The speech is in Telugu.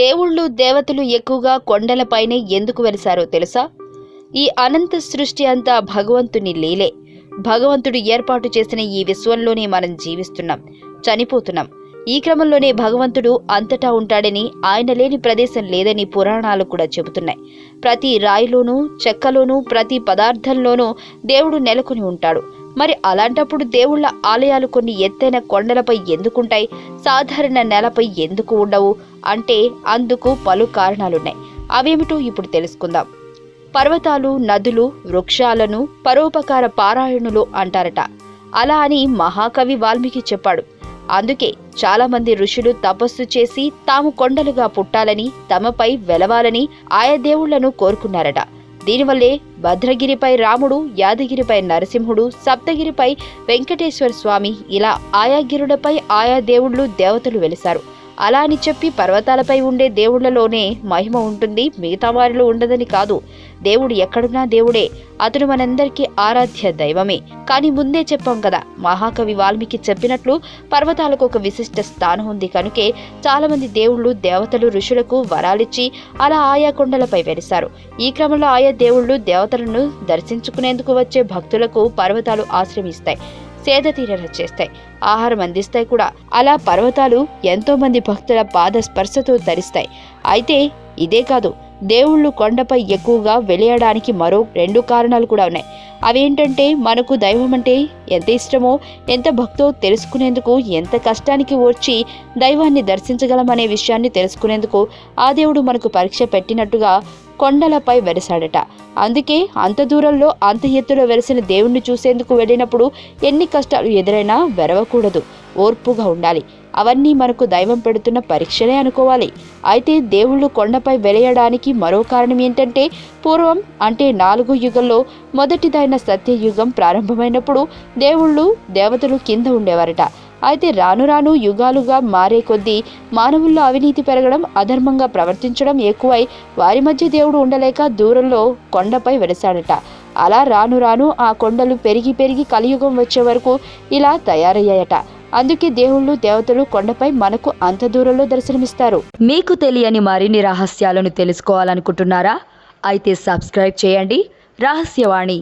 దేవుళ్ళు దేవతలు ఎక్కువగా కొండలపైనే ఎందుకు వెలిశారో తెలుసా? ఈ అనంత సృష్టి అంతా భగవంతుని లీలే. భగవంతుడు ఏర్పాటు చేసిన ఈ విశ్వంలోనే మనం జీవిస్తున్నాం చనిపోతున్నాం. ఈ క్రమంలోనే భగవంతుడు అంతటా ఉంటాడని ఆయన లేని ప్రదేశం లేదని పురాణాలు కూడా చెబుతున్నాయి. ప్రతి రాయిలోనూ చెక్కలోనూ ప్రతి పదార్థంలోనూ దేవుడు నెలకొని ఉంటాడు. మరి అలాంటప్పుడు దేవుళ్ళ ఆలయాలు కొన్ని ఎత్తైన కొండలపై ఎందుకుంటాయి? సాధారణ నేలపై ఎందుకు ఉండవు? అంటే అందుకు పలు కారణాలున్నాయి. అవేమిటో ఇప్పుడు తెలుసుకుందాం. పర్వతాలు నదులు వృక్షాలను పరోపకార పారాయణులు అంటారట. అలా అని మహాకవి వాల్మీకి చెప్పాడు. అందుకే చాలామంది ఋషులు తపస్సు చేసి తాము కొండలుగా పుట్టాలని తమపై వెలవాలని ఆయా దేవుళ్ళను కోరుకున్నారట. దీనివల్లే భద్రగిరిపై రాముడు యాదగిరిపై నరసింహుడు సప్తగిరిపై వెంకటేశ్వర స్వామి ఇలా ఆయా గిరుడపై ఆయా దేవుళ్ళు దేవతలు వెలిశారు. అలా అని చెప్పి పర్వతాలపై ఉండే దేవుళ్ళలోనే మహిమ ఉంటుంది. మిగతా వారిలో ఉండదని కాదు. దేవుడు ఎక్కడున్నా దేవుడే. అతడు మనందరికీ ఆరాధ్య దైవమే. కానీ ముందే చెప్పాం కదా మహాకవి వాల్మీకి చెప్పినట్లు పర్వతాలకు ఒక విశిష్ట స్థానం ఉంది కనుకే చాలామంది దేవుళ్ళు దేవతలు ఋషులకు వరాలిచ్చి అలా ఆయా కొండలపై వెలిశారు. ఈ క్రమంలో ఆయా దేవుళ్ళు దేవతలను దర్శించుకునేందుకు వచ్చే భక్తులకు పర్వతాలు ఆశ్రమిస్తాయి. సేద చేస్తాయి. ఆహారం అందిస్తాయి కూడా. అలా పర్వతాలు ఎంతో మంది భక్తుల పాద స్పర్శతో తరిస్తాయి. అయితే ఇదే కాదు దేవుళ్ళు కొండపై ఎక్కువగా వెలియడానికి మరో రెండు కారణాలు కూడా ఉన్నాయి. అవేంటంటే మనకు దైవం అంటే ఎంత ఇష్టమో ఎంత భక్తో తెలుసుకునేందుకు ఎంత కష్టానికి వచ్చి దైవాన్ని దర్శించగలమనే విషయాన్ని తెలుసుకునేందుకు ఆ దేవుడు మనకు పరీక్ష పెట్టినట్టుగా కొండలపై వెరసాడట. అందుకే అంత దూరంలో అంత ఎత్తులో వెలిసిన దేవుణ్ణి చూసేందుకు వెళ్ళినప్పుడు ఎన్ని కష్టాలు ఎదురైనా వెరవకూడదు. ఓర్పుగా ఉండాలి. అవన్నీ మనకు దైవం పెడుతున్న పరీక్షలే అనుకోవాలి. అయితే దేవుళ్ళు కొండపై వెలయడానికి మరో కారణం ఏంటంటే పూర్వం అంటే నాలుగు యుగంలో మొదటిదైన సత్యయుగం ప్రారంభమైనప్పుడు దేవుళ్ళు దేవతలు కింద ఉండేవారట. అయితే రాను రాను యుగాలుగా మారే కొద్దీ మానవుల్లో అవినీతి పెరగడం అధర్మంగా ప్రవర్తించడం ఎక్కువై వారి మధ్య దేవుడు ఉండలేక దూరంలో కొండపై వెలసాడట. అలా రాను రాను ఆ కొండలు పెరిగి పెరిగి కలియుగం వచ్చే వరకు ఇలా తయారయ్యాయట. అందుకే దేవుళ్ళు దేవతలు కొండపై మనకు అంత దూరంలో దర్శనమిస్తారు. మీకు తెలియని మరిన్ని రహస్యాలను తెలుసుకోవాలనుకుంటున్నారా? అయితే సబ్స్క్రైబ్ చేయండి. రహస్యవాణి.